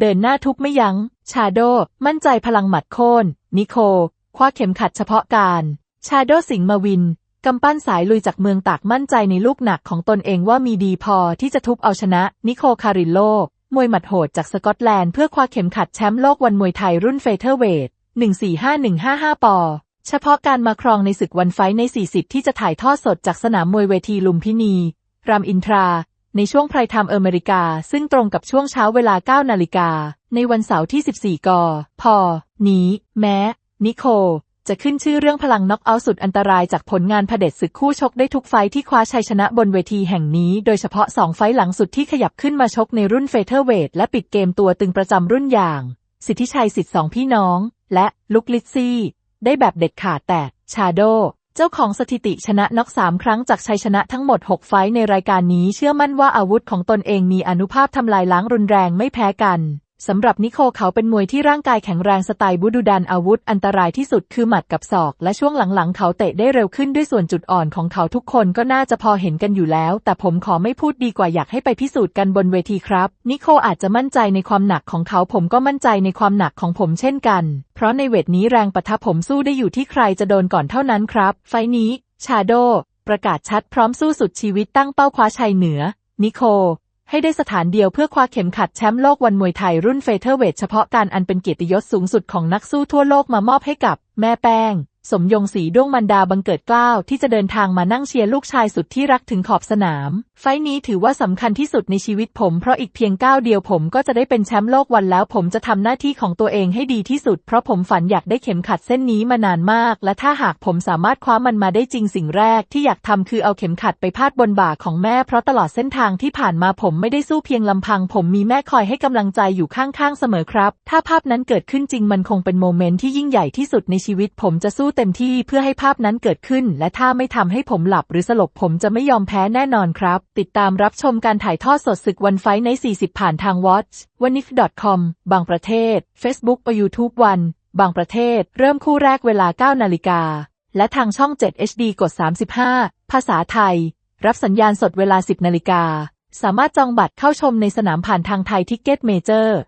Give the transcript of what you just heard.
เดินหน้าทุบไม่ยัง้ง ชาโด มั่นใจพลังหมัดโค่น นิโค คว้าเข็มขัดเฉพาะการ ชาโดสิงห์มาวิน กำปั้นสายลุยจากเมืองตากมั่นใจในลูกหนักของตนเองว่ามีดีพอที่จะทุบเอาชนะ นิโคคาริโล มวยหมัดโหดจากสกอตแลนด์เพื่อคว้าเข็มขัดแชมป์โลกวันมวยไทยรุ่นเฟเธอร์เวท145155 ปอ เฉพาะการมาครองในศึกวันไฟใน 40 ที่จะถ่ายทอดสดจากสนามมวยเวทีลุมพินี รามอินทรา ในช่วงไพรไทม์อเมริกา ซึ่งตรงกับช่วงเช้าเวลา 9 นาฬิกา ในวันเสาร์ที่ 14 กพนี้ แม้ นิโค จะขึ้นชื่อเรื่องพลังน็อกเอาท์สุดอันตรายจากผลงานเผด็จศึกคู่ชกได้ทุกไฟที่คว้าชัยชนะบนเวทีแห่งนี้ โดยเฉพาะ 2 ไฟหลังสุดที่ขยับขึ้นมาชกในรุ่นเฟเธอร์เวทและปิดเกมตัวตึงประจำรุ่นอย่าง สิทธิชัยสิทธิสองพี่น้อง และลุกลิซซี่ได้แบบเด็ดขาดแต่ชาโด เจ้าของสถิติชนะน็อกสามครั้งจากชัยชนะทั้งหมด 6 ไฟในรายการนี้เชื่อมั่นว่าอาวุธของตนเองมีอนุภาพทำลายล้างรุนแรงไม่แพ้กันสำหรับนิโคเขาเป็นมวยที่ร่างกายแข็งแรงสไตล์บูดูดันอาวุธอันตรายที่สุดคือหมัดกับศอก และช่วงหลังๆ เขาเตะได้เร็วขึ้นด้วยส่วนจุดอ่อนของเขาทุกคนก็น่าจะพอเห็นกันอยู่แล้ว แต่ผมขอไม่พูดดีกว่าอยากให้ไปพิสูจน์กันบนเวทีครับ นิโคอาจจะมั่นใจในความหนักของเขาผมก็มั่นใจในความหนักของผมเช่นกัน เพราะในเวทนี้แรงปะทะผมสู้ได้อยู่ที่ใครจะโดนก่อนเท่านั้นครับ ไฟนี้ชาโดประกาศชัดพร้อมสู้สุดชีวิตตั้งเป้าคว้าชัยเหนือ นิโค ให้ได้สถานเดียวเพื่อคว้าเข็มขัดแชมป์โลกวันมวยไทยรุ่นเฟเธอร์เวทเฉพาะการอันเป็นเกียรติยศสูงสุดของนักสู้ทั่วโลกมามอบให้กับ แม่แป้ง สมยงสีด้วงมันดาบังเกิดกล้าวที่จะเดินทางมานั่งเชียร์ลูกชายสุดที่รักถึงขอบสนาม ไฟนี้ถือว่าสำคัญที่สุดในชีวิตผม เพราะอีกเพียงก้าวเดียวผมก็จะได้เป็นแชมป์โลกวันแล้ว ผมจะทำหน้าที่ของตัวเองให้ดีที่สุด เพราะผมฝันอยากได้เข็มขัดเส้นนี้มานานมาก และถ้าหากผมสามารถคว้ามันมาได้จริงสิ่งแรกที่อยากทำคือเอาเข็มขัดไปพาดบนบ่าของแม่ เพราะตลอดเส้นทางที่ผ่านมาผมไม่ได้สู้เพียงลำพัง ผมมีแม่คอยให้กำลังใจอยู่ข้างๆเสมอครับ ถ้าภาพนั้นเกิดขึ้นจริงมันคงเป็นโมเมนต์ที่ยิ่งใหญ่ที่สุดในชีวิตผมจะสู้เต็มที่เพื่อให้ภาพนั้นเกิดขึ้น และถ้าไม่ทำให้ผมหลับหรือสลบผมจะไม่ยอมแพ้แน่นอนครับ ติดตามรับชมการถ่ายทอดสดศึกวันไฟใน 40 ผ่านทาง Watch วันนิฟ .com บางประเทศ Facebook ไป YouTube วัน บางประเทศ เริ่มคู่แรกเวลา 9 นาฬิกา และทางช่อง 7 HD กด 35 ภาษาไทย รับสัญญาณสดเวลา 10 นาฬิกา สามารถจองบัตรเข้าชมในสนามผ่านทางไทยทิกเก็ตเมเจอร์